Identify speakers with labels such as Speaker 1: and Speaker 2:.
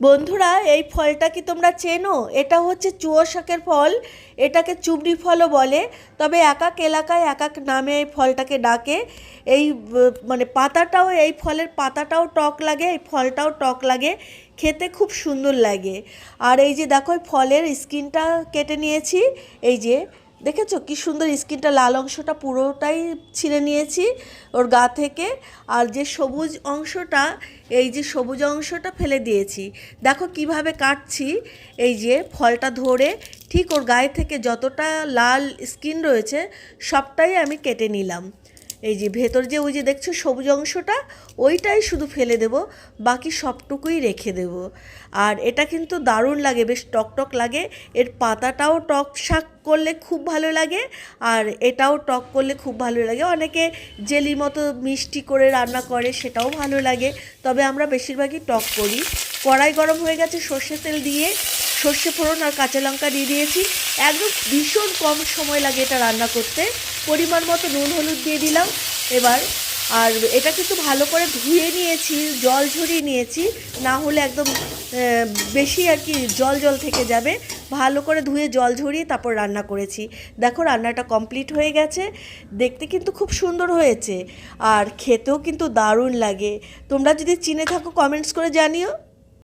Speaker 1: বন্ধুরা, এই ফলটা কি তোমরা চেনো? এটা হচ্ছে চুয়ো শাকের ফল। এটাকে চুবড়ি ফলও বলে। তবে এক এক এলাকায় এক এক নামে এই ফলটাকে ডাকে। এই মানে পাতাটাও, এই ফলের পাতাটাও টক লাগে, এই ফলটাও টক লাগে। খেতে খুব সুন্দর লাগে। আর এই যে দেখো ফলের স্কিনটা কেটে নিয়েছি। এই যে দেখেছ কি সুন্দর স্কিনটা, লাল অংশটা পুরোটাই ছিঁড়ে নিয়েছি ওর গা থেকে। আর যে সবুজ অংশটা, এই যে সবুজ অংশটা ফেলে দিয়েছি। দেখো কীভাবে কাটছি, এই যে ফলটা ধরে ঠিক ওর গায়ে থেকে যতটা লাল স্কিন রয়েছে, সবটাই আমি কেটে নিলাম। এই যে ভেতর যে ওই যে দেখছ সবুজ অংশটা, ওইটাই শুধু ফেলে দেব, বাকি সবটুকুই রেখে দেব। আর এটা কিন্তু দারুণ লাগে, বেশ টক টক লাগে। এর পাতাটাও টক শাক করলে খুব ভালো লাগে, আর এটাও টক করলে খুব ভালো লাগে। অনেকে জেলি মতো মিষ্টি করে রান্না করে, সেটাও ভালো লাগে। তবে আমরা বেশিরভাগই টক করি। কড়াই গরম হয়ে গেছে, সর্ষে তেল দিয়ে সর্ষে ফোড়ন আর কাঁচা লঙ্কা দিয়ে দিয়েছি। একদম ভীষণ কম সময় লাগে এটা রান্না করতে। পরিমাণ মতো নুন, হলুদ দিয়ে দিলাম। এবার আর এটা কিন্তু ভালো করে ধুয়ে নিয়েছি, জল ঝরিয়ে নিয়েছি। না হলে একদম বেশি আর কি জল জল থেকে যাবে। ভালো করে ধুয়ে জল ঝরিয়ে তারপর রান্না করেছি। দেখো রান্নাটা কমপ্লিট হয়ে গেছে। দেখতে কিন্তু খুব সুন্দর হয়েছে। আর খেতেও কিন্তু দারুণ লাগে। তোমরা যদি চিনে থাকো, কমেন্টস করে জানিও।